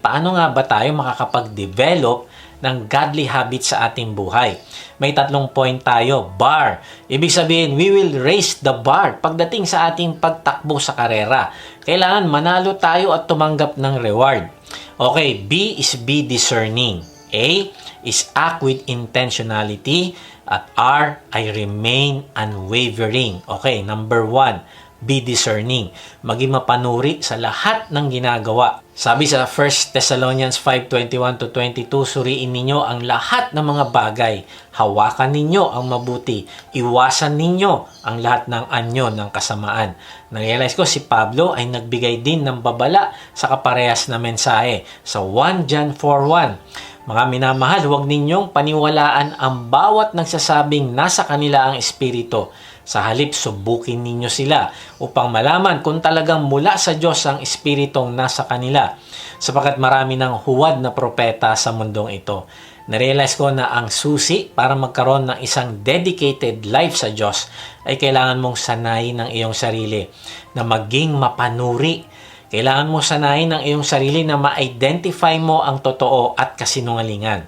Paano nga ba tayo makakapag-develop ng godly habits sa ating buhay? May tatlong point tayo. Bar. Ibig sabihin, we will raise the bar pagdating sa ating pagtakbo sa karera. Kailangan manalo tayo at tumanggap ng reward. Okay, B is be discerning. A is act with intentionality. At R, I remain unwavering. Okay, number one, be discerning. Maging mapanuri sa lahat ng ginagawa. Sabi sa 1 Thessalonians 5:21 to 22, suriin ninyo ang lahat ng mga bagay. Hawakan ninyo ang mabuti. Iwasan ninyo ang lahat ng anyo ng kasamaan. Narealize ko si Pablo ay nagbigay din ng babala sa kaparehas na mensahe sa 1 John 4:1. Mga minamahal, huwag ninyong paniwalaan ang bawat nagsasabing nasa kanila ang Espiritu. Sa halip, subukin ninyo sila upang malaman kung talagang mula sa Diyos ang Espiritong nasa kanila. Sapagat marami ng huwad na propeta sa mundong ito. Narealize ko na ang susi para magkaroon ng isang dedicated life sa Diyos ay kailangan mong sanayin ng iyong sarili na maging mapanuri kailangan mo sanayin ang iyong sarili na ma-identify mo ang totoo at kasinungalingan.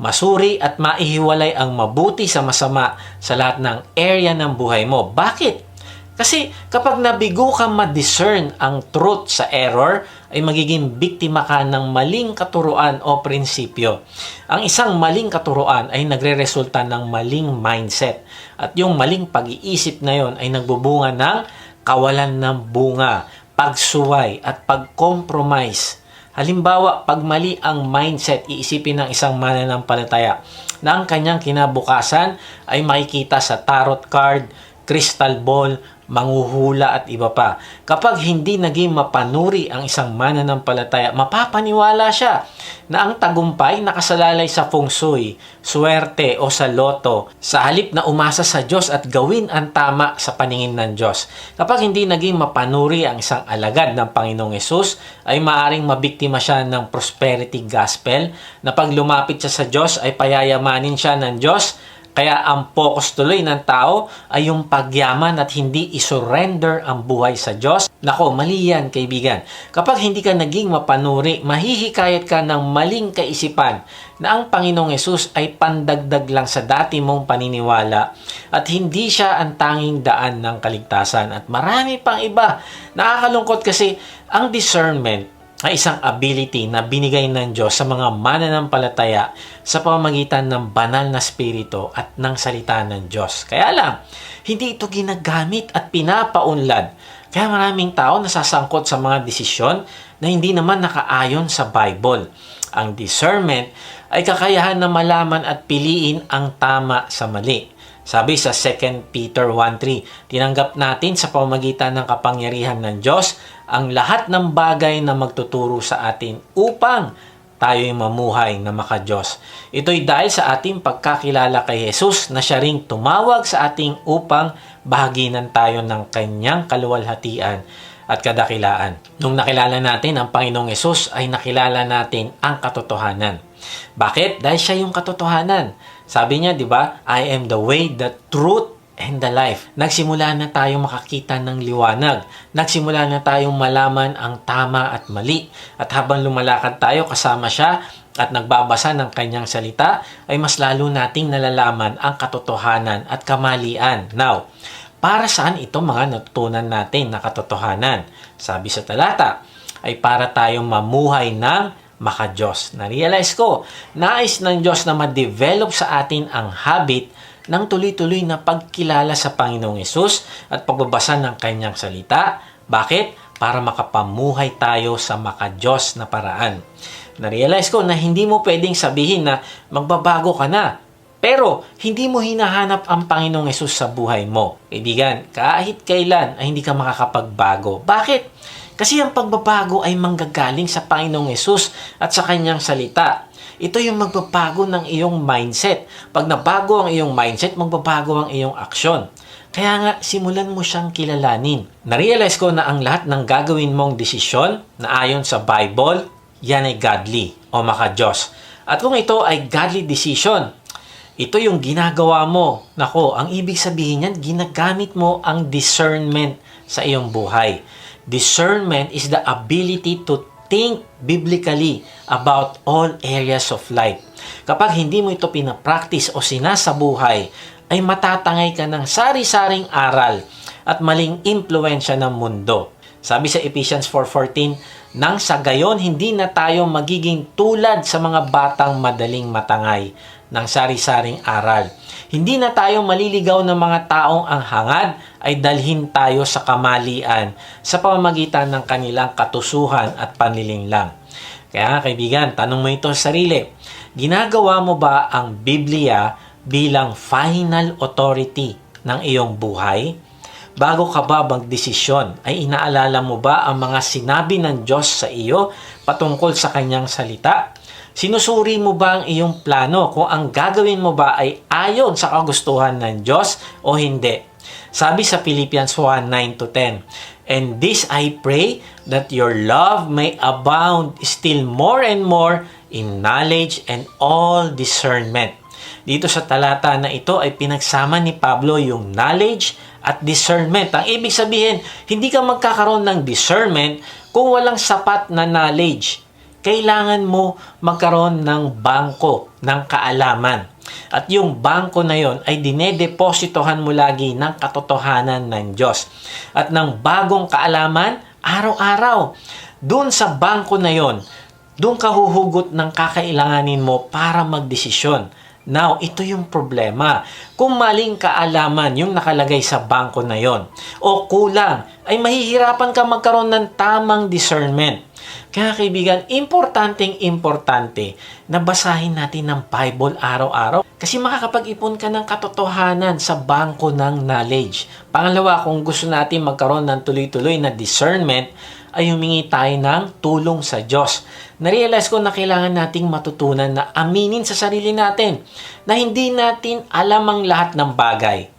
Masuri at maihiwalay ang mabuti sa masama sa lahat ng area ng buhay mo. Bakit? Kasi kapag nabigo ka ma-discern ang truth sa error, ay magiging biktima ka ng maling katuruan o prinsipyo. Ang isang maling katuruan ay nagre-resulta ng maling mindset. At yung maling pag-iisip na yon ay nagbubunga ng kawalan ng bunga pagsuway at pag-compromise. Halimbawa, pag mali ang mindset, iisipin ng isang mananampalataya na ang kanyang kinabukasan ay makikita sa tarot card, crystal ball, manghuhula at iba pa. Kapag hindi naging mapanuri ang isang mananampalataya, mapapaniwala siya na ang tagumpay nakasalalay sa feng shui, swerte o sa loto, sa halip na umasa sa Diyos at gawin ang tama sa paningin ng Diyos. Kapag hindi naging mapanuri ang isang alagad ng Panginoong Yesus, ay maaring mabiktima siya ng prosperity gospel na pag lumapit siya sa Diyos ay payayamanin siya ng Diyos kaya ang focus tuloy ng tao ay yung pagyaman at hindi isurrender ang buhay sa Diyos. Nako, mali yan kaibigan. Kapag hindi ka naging mapanuri, mahihikayat ka ng maling kaisipan na ang Panginoong Yesus ay pandagdag lang sa dati mong paniniwala at hindi siya ang tanging daan ng kaligtasan. At marami pang iba. Nakakalungkot kasi ang discernment ay isang ability na binigay ng Diyos sa mga mananampalataya sa pamamagitan ng banal na spirito at ng salita ng Diyos. Kaya lang, hindi ito ginagamit at pinapaunlad. Kaya maraming tao nasasangkot sa mga desisyon na hindi naman nakaayon sa Bible. Ang discernment ay kakayahan na malaman at piliin ang tama sa mali. Sabi sa 2 Peter 1.3, tinanggap natin sa pamamagitan ng kapangyarihan ng Diyos ang lahat ng bagay na magtuturo sa atin upang tayo'y mamuhay na makadiyos. Ito'y dahil sa ating pagkakilala kay Jesus na siya ring tumawag sa ating upang bahaginan tayo ng kanyang kaluwalhatian at kadakilaan. Nung nakilala natin ang Panginoong Yesus ay nakilala natin ang katotohanan. Bakit? Dahil siya yung katotohanan. Sabi niya, di ba? I am the way, the truth, and the life. Nagsimula na tayong makakita ng liwanag. Nagsimula na tayong malaman ang tama at mali. At habang lumalakad tayo kasama siya at nagbabasa ng kanyang salita, ay mas lalo nating nalalaman ang katotohanan at kamalian. Now, para saan ito mga natutunan natin na katotohanan? Sabi sa talata, ay para tayong mamuhay ng makadiyos. Na-realize ko, nais ng Diyos na ma-develop sa atin ang habit ng tuloy-tuloy na pagkilala sa Panginoong Yesus at pagbabasa ng kanyang salita. Bakit? Para makapamuhay tayo sa makadiyos na paraan. Na-realize ko na hindi mo pwedeng sabihin na magbabago ka na. Pero, hindi mo hinahanap ang Panginoong Yesus sa buhay mo. Kaibigan, kahit kailan ay hindi ka makakapagbago. Bakit? Kasi ang pagbabago ay manggagaling sa Panginoong Yesus at sa kanyang salita. Ito yung magbabago ng iyong mindset. Pag nabago ang iyong mindset, magbabago ang iyong aksyon. Kaya nga, simulan mo siyang kilalanin. Narealize ko na ang lahat ng gagawin mong desisyon na ayon sa Bible, yan ay godly o maka-Diyos. At kung ito ay godly decision, ito yung ginagawa mo. Nako, ang ibig sabihin niyan, ginagamit mo ang discernment sa iyong buhay. Discernment is the ability to think biblically about all areas of life. Kapag hindi mo ito pinapractice o sinasabuhay, ay matatangay ka ng sari-saring aral at maling impluensya ng mundo. Sabi sa Ephesians 4.14, nang sa gayon hindi na tayo magiging tulad sa mga batang madaling matangay ng sari-saring aral. Hindi na tayo maliligaw ng mga taong ang hangad ay dalhin tayo sa kamalian sa pamamagitan ng kanilang katusuhan at panlilinglang. Kaya nga kaibigan, tanong mo ito sa sarili. Ginagawa mo ba ang Biblia bilang final authority ng iyong buhay? Bago ka ba magdesisyon, ay inaalala mo ba ang mga sinabi ng Diyos sa iyo patungkol sa kanyang salita? Sinusuri mo ba ang iyong plano kung ang gagawin mo ba ay ayon sa kagustuhan ng Diyos o hindi? Sabi sa Philippians 1, 9 to 10, And this I pray that your love may abound still more and more in knowledge and all discernment. Dito sa talata na ito ay pinagsama ni Pablo yung knowledge at discernment. Ang ibig sabihin, hindi ka magkakaroon ng discernment kung walang sapat na knowledge kailangan mo magkaroon ng bangko ng kaalaman. At yung bangko na yon ay dinedepositohan mo lagi ng katotohanan ng Diyos. At ng bagong kaalaman, araw-araw. Doon sa bangko na yon, doon ka huhugot ng kakailanganin mo para magdesisyon. Now, ito yung problema. Kung maling kaalaman yung nakalagay sa bangko na yon o kulang, ay mahihirapan ka magkaroon ng tamang discernment. Kaya kaibigan, importanteng importante na basahin natin ng Bible araw-araw kasi makakapag-ipon ka ng katotohanan sa bangko ng knowledge. Pangalawa, kung gusto natin magkaroon ng tuloy-tuloy na discernment, ay humingi tayo ng tulong sa Diyos. Narealize ko na kailangan nating matutunan na aminin sa sarili natin na hindi natin alam ang lahat ng bagay.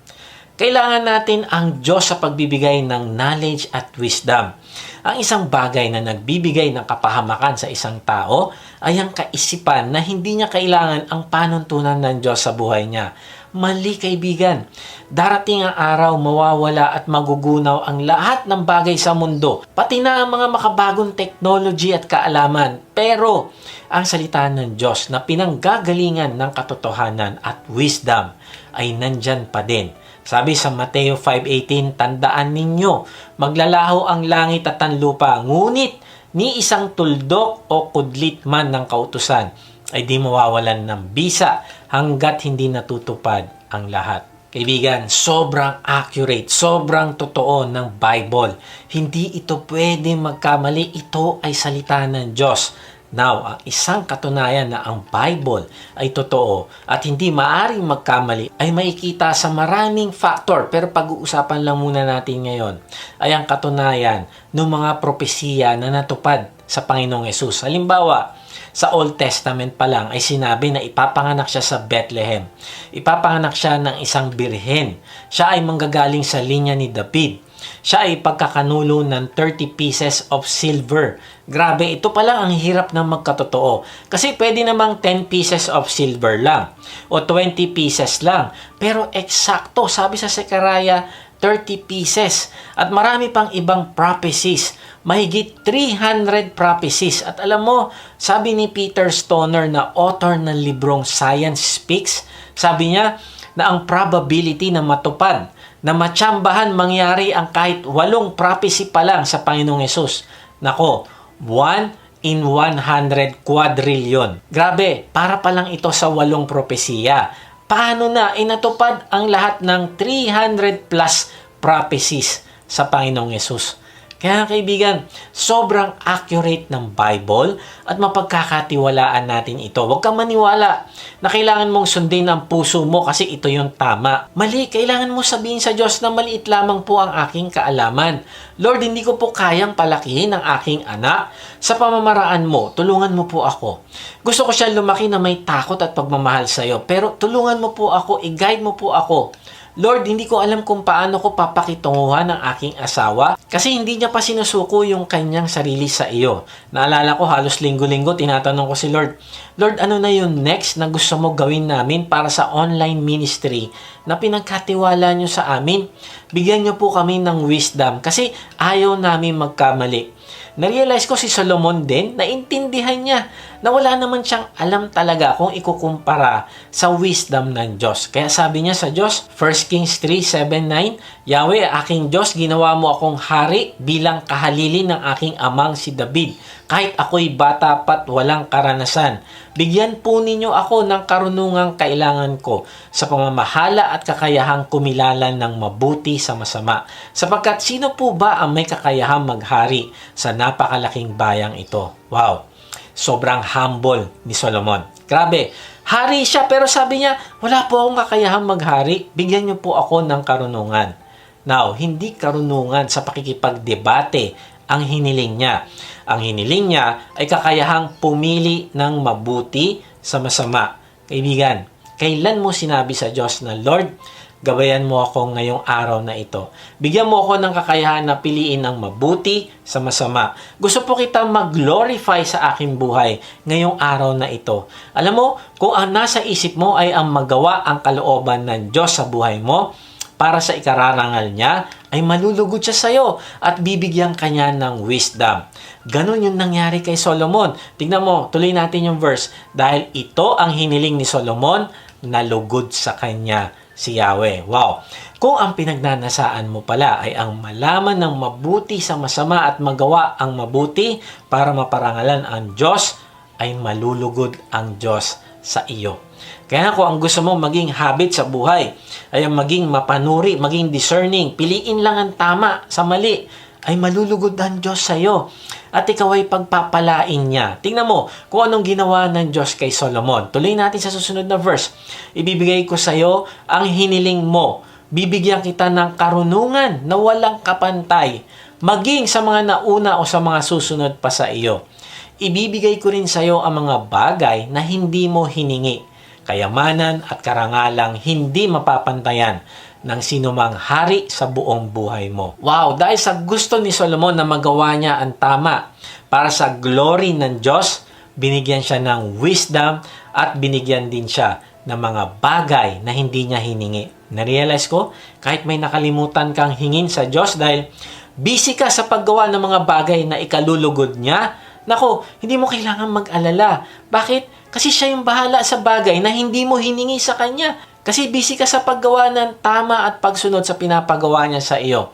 Kailangan natin ang Diyos sa pagbibigay ng knowledge at wisdom. Ang isang bagay na nagbibigay ng kapahamakan sa isang tao ay ang kaisipan na hindi niya kailangan ang panuntunan ng Diyos sa buhay niya. Mali kaibigan. Darating ang araw mawawala at magugunaw ang lahat ng bagay sa mundo, pati na ang mga makabagong technology at kaalaman. Pero ang salita ng Diyos na pinanggagalingan ng katotohanan at wisdom ay nandyan pa din sabi sa Mateo 5.18, tandaan ninyo, maglalaho ang langit at ang lupa, ngunit ni isang tuldok o kudlit man ng kautusan ay di mawawalan ng bisa hanggat hindi natutupad ang lahat. Kaibigan, sobrang accurate, sobrang totoo ng Bible. Hindi ito pwede magkamali. Ito ay salita ng Diyos. Now, ang isang katunayan na ang Bible ay totoo at hindi maaring magkamali ay makikita sa maraming factor pero pag-uusapan lang muna natin ngayon ay ang katunayan ng mga propesiya na natupad sa Panginoong Yesus. Halimbawa, sa Old Testament pa lang ay sinabi na ipapanganak siya sa Bethlehem. Ipapanganak siya ng isang birhen. Siya ay manggagaling sa linya ni David siya ay pagkakanulo ng 30 pieces of silver. Grabe, ito pala ang hirap ng magkatotoo. Kasi pwede namang 10 pieces of silver lang o 20 pieces lang. Pero eksakto, sabi sa Sekaraya, 30 pieces. At marami pang ibang prophecies. Mahigit 300 prophecies. At alam mo, sabi ni Peter Stoner na author ng librong Science Speaks, sabi niya na ang probability na matupad na matsambahan mangyari ang kahit walong prophecy pa lang sa Panginoong Yesus. Nako, 1 in 100 quadrillion. Grabe, para pa lang ito sa walong propesiya. Paano na inatupad ang lahat ng 300 plus prophecies sa Panginoong Yesus? Kaya kaibigan, sobrang accurate ng Bible at mapagkakatiwalaan natin ito. Huwag kang maniwala na kailangan mong sundin ang puso mo kasi ito yung tama. Mali, kailangan mo sabihin sa Diyos na maliit lamang po ang aking kaalaman. Lord, hindi ko po kayang palakihin ang aking anak. Sa pamamaraan mo, tulungan mo po ako. Gusto ko siya lumaki na may takot at pagmamahal sa iyo. Pero tulungan mo po ako, i-guide mo po ako Lord, hindi ko alam kung paano ko papakitunguhan ang aking asawa kasi hindi niya pa sinusuko yung kanyang sarili sa iyo. Naalala ko halos linggo-linggo tinatanong ko si Lord, Lord, ano na yung next na gusto mo gawin namin para sa online ministry na pinagkatiwala niyo sa amin? Bigyan niyo po kami ng wisdom kasi ayaw namin magkamali. narealize ko si Solomon din, naintindihan niya na wala naman siyang alam talaga kung ikukumpara sa wisdom ng Diyos. Kaya sabi niya sa Diyos, 1 Kings 3, 7, 9, Yahweh, aking Diyos, ginawa mo akong hari bilang kahalili ng aking amang si David. Kahit ako'y bata pat walang karanasan. Bigyan po ninyo ako ng karunungang kailangan ko sa pamamahala at kakayahang kumilala ng mabuti sa masama. Sapagkat sino po ba ang may kakayahang maghari sa napakalaking bayang ito? Wow! Sobrang humble ni Solomon. Grabe, hari siya pero sabi niya, wala po akong kakayahang maghari. Bigyan niyo po ako ng karunungan. Now, hindi karunungan sa pakikipagdebate ang hiniling niya. Ang hiniling niya ay kakayahang pumili ng mabuti sa masama. Kaibigan, kailan mo sinabi sa Diyos na, Lord, gabayan mo ako ngayong araw na ito. Bigyan mo ako ng kakayahan na piliin ng mabuti sa masama. Gusto po kita mag-glorify sa aking buhay ngayong araw na ito. Alam mo, kung ang nasa isip mo ay ang magawa ang kalooban ng Diyos sa buhay mo, para sa ikararangal niya, ay malulugod siya sa iyo at bibigyan kanya ng wisdom. Ganon yung nangyari kay Solomon. Tingnan mo, tuloy natin yung verse. Dahil ito ang hiniling ni Solomon, nalugod sa kanya si Yahweh. Wow! Kung ang pinagnanasaan mo pala ay ang malaman ng mabuti sa masama at magawa ang mabuti para maparangalan ang Diyos, ay malulugod ang Diyos sa iyo. Kaya kung ang gusto mo maging habit sa buhay, ay maging mapanuri, maging discerning, piliin lang ang tama sa mali, ay malulugod ang Diyos sa iyo. At ikaw ay pagpapalain niya. Tingnan mo kung anong ginawa ng Diyos kay Solomon. Tuloy natin sa susunod na verse. Ibibigay ko sa iyo ang hiniling mo. Bibigyan kita ng karunungan na walang kapantay. Maging sa mga nauna o sa mga susunod pa sa iyo. Ibibigay ko rin sa iyo ang mga bagay na hindi mo hiningi kayamanan at karangalang hindi mapapantayan ng sinumang hari sa buong buhay mo. Wow! Dahil sa gusto ni Solomon na magawa niya ang tama para sa glory ng Diyos, binigyan siya ng wisdom at binigyan din siya ng mga bagay na hindi niya hiningi. Narealize ko, kahit may nakalimutan kang hingin sa Diyos dahil busy ka sa paggawa ng mga bagay na ikalulugod niya, nako, hindi mo kailangan mag-alala. Bakit? Kasi siya yung bahala sa bagay na hindi mo hiningi sa kanya. Kasi busy ka sa paggawa ng tama at pagsunod sa pinapagawa niya sa iyo.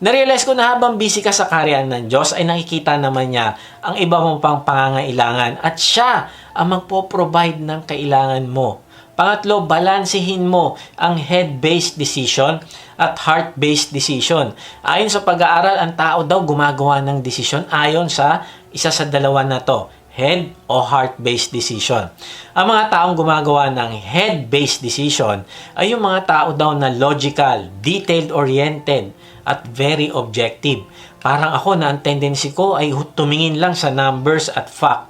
Narealize ko na habang busy ka sa karyaan ng Diyos ay nakikita naman niya ang iba mong pang pangangailangan at siya ang magpo-provide ng kailangan mo. Pangatlo, balansehin mo ang head-based decision at heart-based decision. Ayon sa pag-aaral, ang tao daw gumagawa ng decision ayon sa isa sa dalawa na to head o heart-based decision. Ang mga taong gumagawa ng head-based decision ay yung mga tao daw na logical, detailed-oriented, at very objective. Parang ako na ang tendency ko ay tumingin lang sa numbers at fact.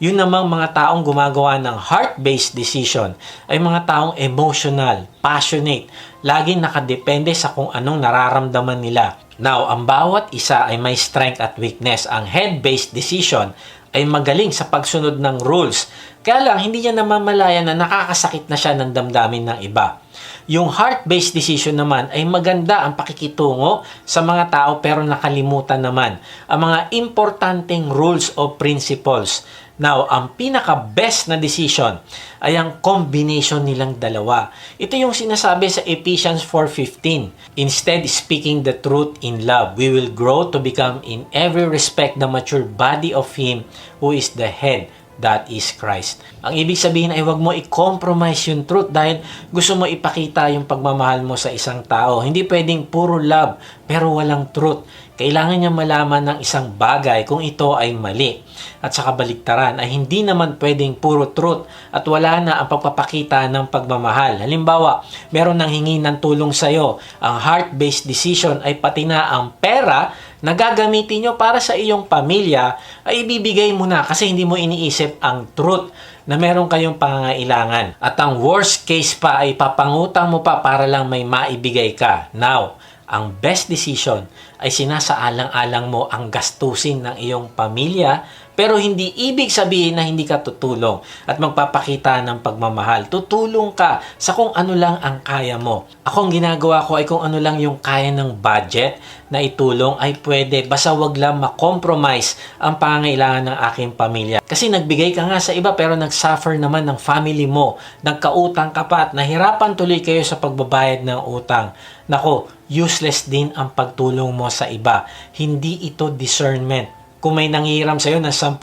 Yun namang mga taong gumagawa ng heart-based decision ay mga taong emotional, passionate, laging nakadepende sa kung anong nararamdaman nila. Now, ang bawat isa ay may strength at weakness. Ang head-based decision ay magaling sa pagsunod ng rules. Kaya lang, hindi niya namamalayan na nakakasakit na siya ng damdamin ng iba. Yung heart-based decision naman ay maganda ang pakikitungo sa mga tao pero nakalimutan naman ang mga importanteng rules o principles. Now, ang pinaka-best na decision ay ang combination nilang dalawa. Ito yung sinasabi sa Ephesians 4.15. Instead, speaking the truth in love, we will grow to become in every respect the mature body of Him who is the head, that is Christ. Ang ibig sabihin ay huwag mo i-compromise yung truth dahil gusto mo ipakita yung pagmamahal mo sa isang tao. Hindi pwedeng puro love pero walang truth. Kailangan niya malaman ng isang bagay kung ito ay mali. At sa kabaliktaran ay hindi naman pwedeng puro truth at wala na ang pagpapakita ng pagmamahal. Halimbawa, meron nang hingi ng tulong sa iyo. Ang heart-based decision ay pati na ang pera na gagamitin nyo para sa iyong pamilya ay ibibigay mo na kasi hindi mo iniisip ang truth na meron kayong pangangailangan. At ang worst case pa ay papangutang mo pa para lang may maibigay ka. Now, ang best decision ay sinasaalang-alang mo ang gastusin ng iyong pamilya Pero hindi ibig sabihin na hindi ka tutulong at magpapakita ng pagmamahal. Tutulong ka sa kung ano lang ang kaya mo. Ako ang ginagawa ko ay kung ano lang yung kaya ng budget na itulong ay pwede. Basta wag lang makompromise ang pangangailangan ng aking pamilya. Kasi nagbigay ka nga sa iba pero nagsuffer naman ng family mo. Nagkautang ka pa at nahirapan tuloy kayo sa pagbabayad ng utang. Nako, useless din ang pagtulong mo sa iba. Hindi ito discernment. Kung may nangihiram sa'yo ng 10,000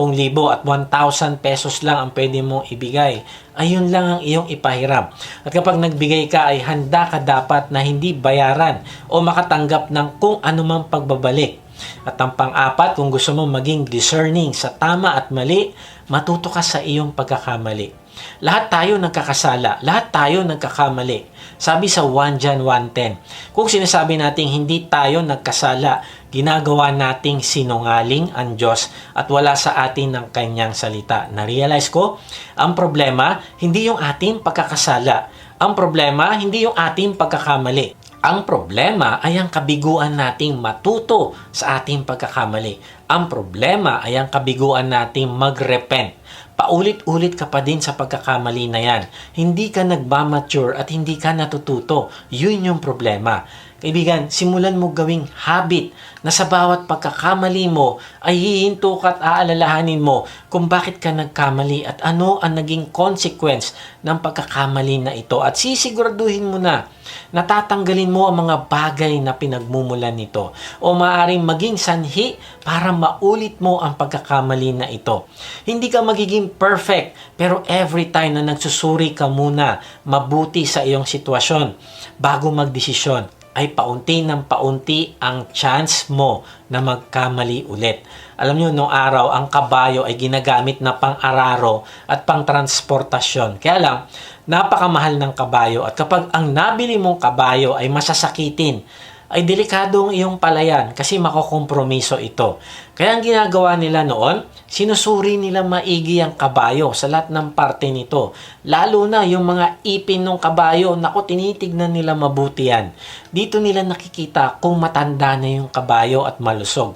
at 1,000 pesos lang ang pwede mong ibigay, ayun lang ang iyong ipahiram. At kapag nagbigay ka ay handa ka dapat na hindi bayaran o makatanggap ng kung anumang pagbabalik. At ang pang-apat, kung gusto mo maging discerning sa tama at mali, matuto ka sa iyong pagkakamali. Lahat tayo nagkakasala. Lahat tayo nagkakamali. Sabi sa 1 John 1.10, kung sinasabi nating hindi tayo nagkasala, ginagawa nating sinungaling ang Diyos at wala sa atin ng kanyang salita. Na-realize ko, ang problema, hindi yung ating pagkakasala. Ang problema, hindi yung ating pagkakamali. Ang problema ay ang kabiguan nating matuto sa ating pagkakamali. Ang problema ay ang kabiguan nating magrepent. Paulit-ulit ka pa din sa pagkakamali na yan. Hindi ka nagmamature at hindi ka natututo. Yun yung problema. Kaibigan, simulan mo gawing habit na sa bawat pagkakamali mo ay hihinto ka at aalalahanin mo kung bakit ka nagkamali at ano ang naging consequence ng pagkakamali na ito. At sisiguraduhin mo na natatanggalin mo ang mga bagay na pinagmumulan nito o maaaring maging sanhi para maulit mo ang pagkakamali na ito. Hindi ka magiging perfect pero every time na nagsusuri ka muna mabuti sa iyong sitwasyon bago magdesisyon ay paunti ng paunti ang chance mo na magkamali ulit. Alam nyo, noong araw, ang kabayo ay ginagamit na pang-araro at pang-transportasyon. Kaya lang, napakamahal ng kabayo at kapag ang nabili mong kabayo ay masasakitin, ay delikado ang iyong palayan kasi makokompromiso ito. Kaya ang ginagawa nila noon, sinusuri nila maigi ang kabayo sa lahat ng parte nito. Lalo na yung mga ipin ng kabayo, nako tinitignan nila mabuti yan. Dito nila nakikita kung matanda na yung kabayo at malusog.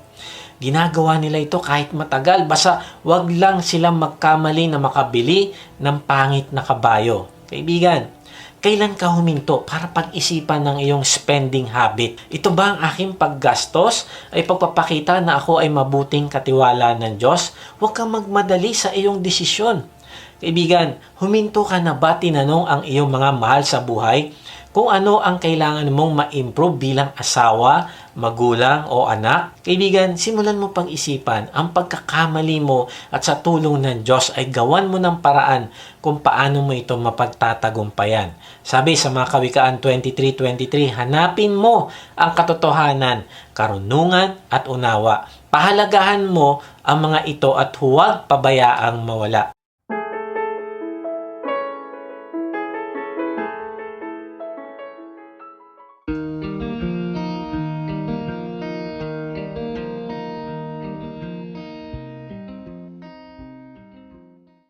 Ginagawa nila ito kahit matagal, basta wag lang silang magkamali na makabili ng pangit na kabayo. Kaibigan, kailan ka huminto para pag-isipan ng iyong spending habit? Ito ba ang aking paggastos? Ay pagpapakita na ako ay mabuting katiwala ng Diyos? Huwag kang magmadali sa iyong desisyon. Kaibigan, huminto ka na ba tinanong ang iyong mga mahal sa buhay kung ano ang kailangan mong ma-improve bilang asawa, magulang o anak? Kaibigan, simulan mo pang isipan ang pagkakamali mo at sa tulong ng Diyos ay gawan mo ng paraan kung paano mo ito mapagtatagumpayan. Sabi sa mga Kawikaan 23.23, hanapin mo ang katotohanan, karunungan at unawa. Pahalagahan mo ang mga ito at huwag pabayaang mawala.